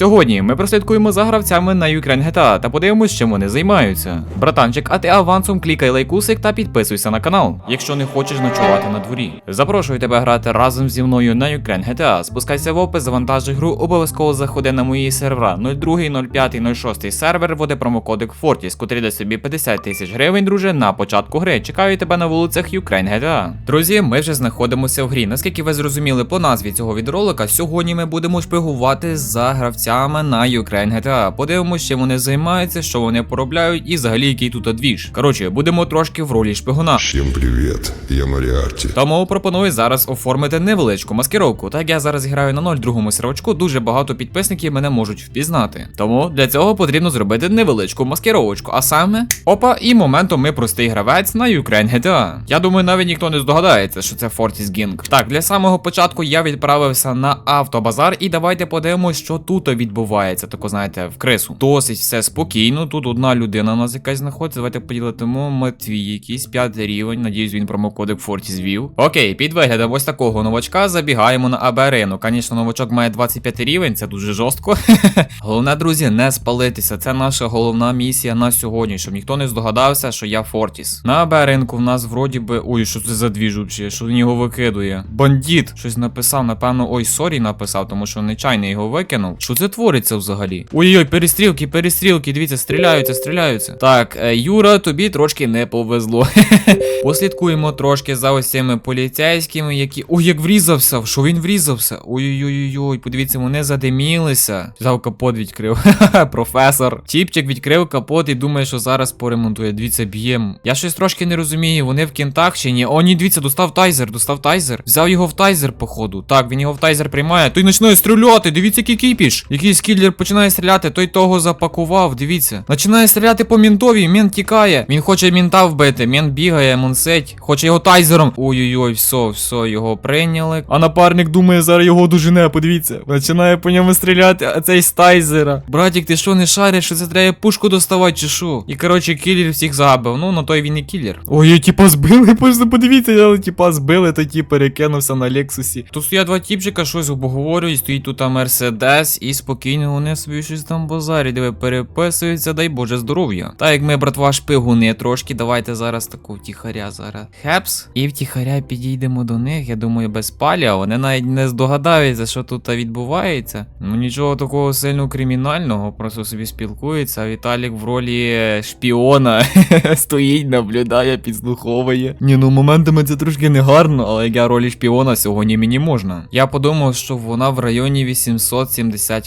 Сьогодні ми прослідкуємо за гравцями на Ukraine GTA та подивимось, чим вони займаються. Братанчик, а ти авансом клікай лайкусик та підписуйся на канал, якщо не хочеш ночувати на дворі. Запрошую тебе грати разом зі мною на Ukraine GTA. Спускайся в опис, завантажуй гру, обов'язково заходи на мої сервера 02, 05, 06 сервер, вводи промокодик Fortis, котрий дасть собі 50 тисяч гривень, друже, на початку гри. Чекаю тебе на вулицях Ukraine GTA. Друзі, ми вже знаходимося в грі. Наскільки ви зрозуміли по назві цього відролика, сьогодні ми будемо шпигувати за гравцями на Ukraine GTA. Подивимося, чим вони займаються, що вони поробляють і взагалі який тут двіж. Коротше, будемо трошки в ролі шпигуна. Всем привет, я Мариарти. Тому пропоную зараз оформити невеличку маскировку. Так я зараз граю на 0,2 сервачку, дуже багато підписників мене можуть впізнати. Тому для цього потрібно зробити невеличку маскировочку. А саме, опа, і моментом ми простий гравець на Ukraine GTA. Я думаю, навіть ніхто не здогадається, що це Fortis Gang. Так, для самого початку я відправився на автобазар, і давайте подивимось, що тут відбувається. Тако знаєте, в крису. Досить все спокійно. Тут одна людина у нас якась знаходиться. Давайте поділитимо Матвій, якийсь п'ятий рівень. Надіюсь, він промокодик Fortis ввів. Окей, під виглядом ось такого новачка забігаємо на АБ-арену. Звісно, новачок має 25 рівень, це дуже жорстко. Головне, друзі, не спалитися. Це наша головна місія на сьогодні, щоб ніхто не здогадався, що я Фортіс. На АБ-ринку в нас вроді би. Ой, що це за двіж вообще? Що він його викидує? Бандіт! Щось написав, напевно, ой, сорі написав, тому що нечайно його викинув. Що це твориться взагалі? Ой-ой, перестрілки, перестрілки, дивіться, стріляються, стріляються. Так, е, Юра, тобі трошки не повезло. Послідкуємо трошки за ось цими поліцейськими, які. Ой, як врізався! Що він врізався? Ой-ой-ой, подивіться, вони задимілися. Взяв капот відкрив. Професор. Чіпчик відкрив капот і думає, що зараз поремонтує. Дивіться, б'єм. Я щось трошки не розумію, вони в кінтах чи ні. О, ні, дивіться, достав тайзер, достав тайзер. Взяв його в тайзер, походу. Так, він його в тайзер приймає. Той починає стріляти. Дивіться, який кіпіш. Якийсь кіллер починає стріляти, той того запакував. Дивіться. Починає стріляти по мінтові, мент тікає. Він хоче мінта вбити. Мент бігає, монсеть. Хоче його тайзером. Ой-ой-ой, все, все, його прийняли. А напарник думає, зараз його дожене, подивіться. Починає по ньому стріляти, а цей з тайзера. Братік, ти що не шариш, що це треба пушку доставати, чи що? І коротше, кіллер всіх забив. Ну, на той він і кіллер. Ой, типа збили, просто подивіться, але типа збили, то ті перекинувся на Лексусі. Тут стоять два тіпчика, щось обговорюють, стоїть тут Мерседес, і спокійно вони собі щось там базарі, диви, переписуються, дай Боже здоров'я. Так як ми, братва, шпигуни трошки, давайте зараз таку втіхаря зараз. Хепс. І втіхаря підійдемо до них, я думаю, без паля. Вони навіть не здогадаються, що тут відбувається. Ну нічого такого сильно кримінального, просто собі спілкуються. А Віталік в ролі шпіона стоїть, наблюдає, підслуховує. Ні, ну моментами це трошки не гарно, але я ролі шпіона сьогодні мені можна. Я подумав, що вона в районі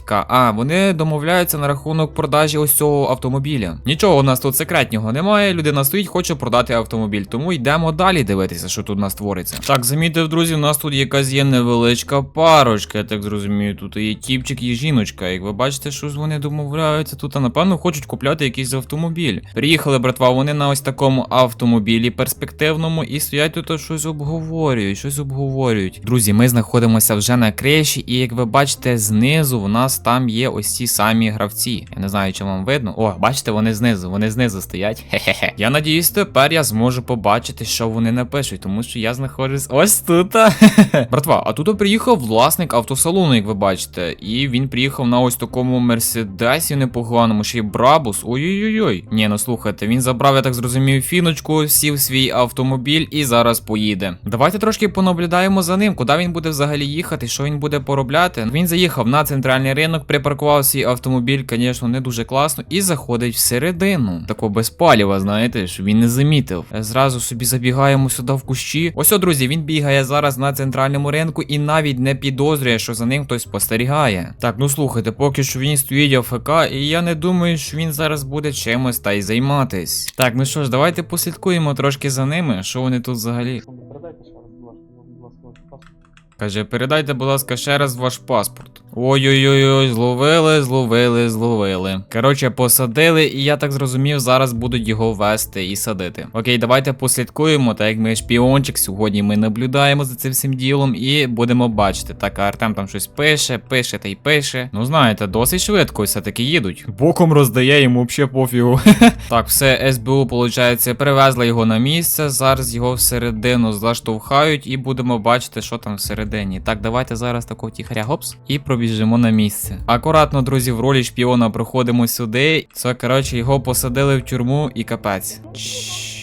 870к. А, вони домовляються на рахунок продажі ось цього автомобіля. Нічого у нас тут секретнього немає. Людина стоїть, хоче продати автомобіль. Тому йдемо далі дивитися, що тут у нас твориться. Так, замітив, друзі, у нас тут якась є невеличка парочка, я так зрозумію. Тут є тіпчик і жіночка. Як ви бачите, що вони домовляються тут, а напевно хочуть купляти якийсь автомобіль. Приїхали, братва, вони на ось такому автомобілі перспективному і стоять тут щось обговорюють, щось обговорюють. Друзі, ми знаходимося вже на криші, і як ви бачите, знизу в нас там є ось ці самі гравці. Я не знаю, чи вам видно. О, бачите, вони знизу, вони знизу стоять. Хе-хе-хе. Я надіюсь, тепер я зможу побачити, що вони напишуть, тому що я знаходжусь ось тут. Братва, а тут приїхав власник автосалону, як ви бачите, і він приїхав на ось такому мерседесі непоганому, ще й брабус. Ой-ой-ой. Ні, ну слухайте, він забрав, я так зрозумів, фіночку, сів свій автомобіль і зараз поїде. Давайте трошки понаблюдаємо за ним, куди він буде взагалі їхати, що він буде поробляти. Він заїхав на центральний ринок, припаркував свій автомобіль, звісно, не дуже класно, і заходить всередину. Тако без паліва, знаєте, щоб він не замітив. Е, Зразу собі забігаємо сюди в кущі. Ось, о, друзі, він бігає зараз на центральному ринку і навіть не підозрює, що за ним хтось спостерігає. Так, ну слухайте, поки що він стоїть АФК, і я не думаю, що він зараз буде чимось та й займатись. Так, ну що ж, давайте послідкуємо трошки за ними, що вони тут взагалі. Каже, передайте, будь ласка, ще раз ваш паспорт. Ой-ой-ой, зловили, зловили, зловили. Коротше, посадили, і я так зрозумів, зараз будуть його вести і садити. Окей, давайте послідкуємо, так як ми шпіончик. Сьогодні ми наблюдаємо за цим всім ділом і будемо бачити. Так, а Артем там щось пише, пише та й пише. Ну знаєте, досить швидко все-таки їдуть. Боком роздає йому взагалі пофігу. так, все, СБУ, виходить, привезли його на місце. Зараз його всередину заштовхають і будемо бачити, що там всередині. Всередині. Так, давайте зараз такого тіхаря гопс і пробіжимо на місце. Акуратно, друзі, в ролі шпіона проходимо сюди. Це коротше, його посадили в тюрму і капець.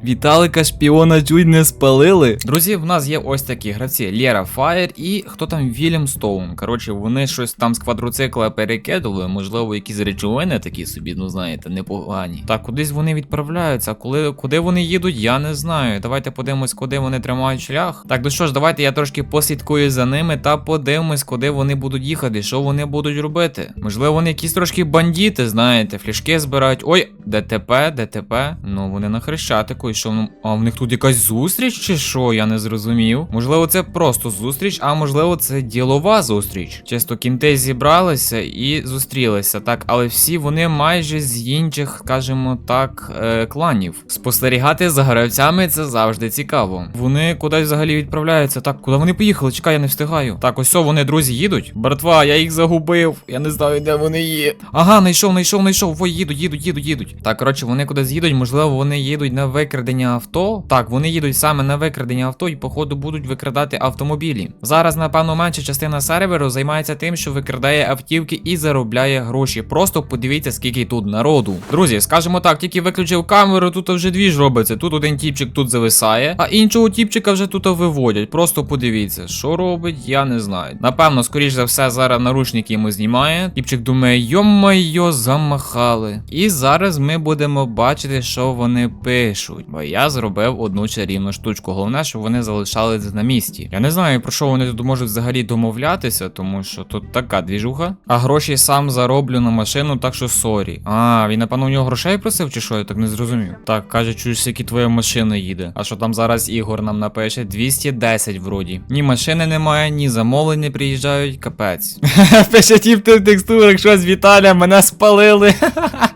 Віталика шпіона чуть не спалили. Друзі, в нас є ось такі гравці: Лєра Фаєр і хто там Вільям Стоун. Коротше, вони щось там з квадроцикла перекидували, можливо, якісь речовини такі собі, ну знаєте, непогані. Так, кудись вони відправляються. Коли куди вони їдуть, я не знаю. Давайте подивимось, куди вони тримають шлях. Так, ну що ж, давайте я трошки послідкую за ними та подивимось, куди вони будуть їхати, що вони будуть робити. Можливо, вони якісь трошки бандити, знаєте, флішки збирають. Ой, ДТП, ДТП. Ну вони на хрещатику, і що а в них тут якась зустріч чи що? Я не зрозумів. Можливо, це просто зустріч, а можливо, це ділова зустріч. Чисто кінти зібралися і зустрілися. Так, але всі вони майже з інших, скажімо так, е, кланів. Спостерігати за гравцями це завжди цікаво. Вони кудись взагалі відправляються. Так, куди вони поїхали? Чекай, я не встигаю. Так, ось о, вони, друзі, їдуть. Братва, я їх загубив. Я не знаю, де вони є. Ага, знайшов, знайшов, знайшов. Ой, їдуть, їдуть, їдуть, їдуть. Так, коротше, вони кудись їдуть, можливо, вони їдуть на викрадення авто. Так, вони їдуть саме на викрадення авто і, походу, будуть викрадати автомобілі. Зараз, напевно, менша частина серверу займається тим, що викрадає автівки і заробляє гроші. Просто подивіться, скільки тут народу. Друзі, скажімо так, тільки виключив камеру, тут вже дві ж робиться. Тут один тіпчик тут зависає, а іншого тіпчика вже тут виводять. Просто подивіться, що робить, я не знаю. Напевно, скоріш за все, зараз наручники йому знімає. Тіпчик думає, йо-майо, замахали. І зараз ми будемо бачити, що вони пишуть. Бо я зробив одну чарівну штучку. Головне, щоб вони залишалися на місці. Я не знаю, про що вони тут можуть взагалі домовлятися, тому що тут така двіжуха. А гроші сам зароблю на машину, так що сорі. А, він, напевно, у нього грошей просив, чи що, я так не зрозумів. Так, каже, чуєш, які твоя машина їде. А що там зараз Ігор нам напише? 210 вроді. Ні машини немає, ні замовлень приїжджають, капець. Пише ті в текстурах, що з Віталя, мене спалили.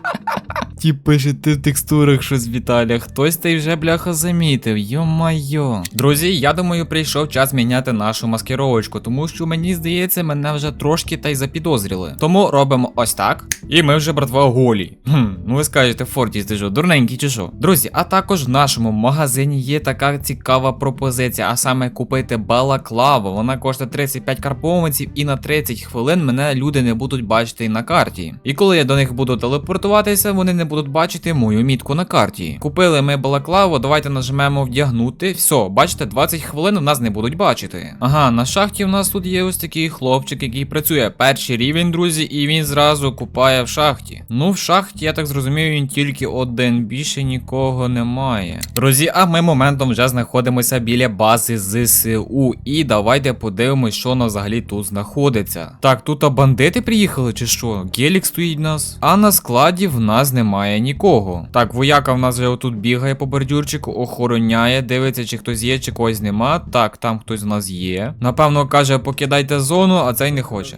Тіп пише ти в текстурах щось Віталя. Хтось й вже бляха замітив. Йо-майо. Друзі, я думаю, прийшов час міняти нашу маскировочку, тому що мені здається, мене вже трошки та й запідозріли. Тому робимо ось так. І ми вже, братва, голі. Хм, ну ви скажете, Фортіс, ти що, дурненький чи що? Друзі, а також в нашому магазині є така цікава пропозиція, а саме купити балаклаву. Вона коштує 35 карповиців, і на 30 хвилин мене люди не будуть бачити на карті. І коли я до них буду телепортуватися, вони не будуть бачити мою мітку на карті. Купили ми балаклаву, давайте нажмемо вдягнути. Все, бачите, 20 хвилин нас не будуть бачити. Ага, на шахті в нас тут є ось такий хлопчик, який працює перший рівень, друзі, і він зразу купає в шахті. Ну, в шахті, я так зрозумів, він тільки один, більше нікого немає. Друзі, а ми моментом вже знаходимося біля бази ЗСУ. І давайте подивимось, що воно взагалі тут знаходиться. Так, тут а бандити приїхали чи що? Гелік стоїть в нас. А на складі в нас немає нікого. Так, вояка в нас вже отут бігає по бордюрчику, охороняє, дивиться, чи хтось є, чи когось нема. Так, там хтось в нас є. Напевно, каже, покидайте зону, а цей не хоче.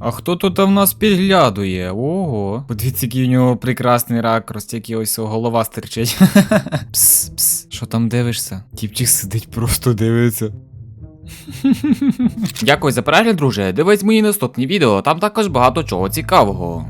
А хто тут в нас підглядує? Ого. Подивіться, який у нього прекрасний ракурс, який ось голова стирчить. Пс, пс, що там дивишся? Тіпчик сидить, просто дивиться. Дякую за перегляд, друже. Дивись мої наступні відео, там також багато чого цікавого.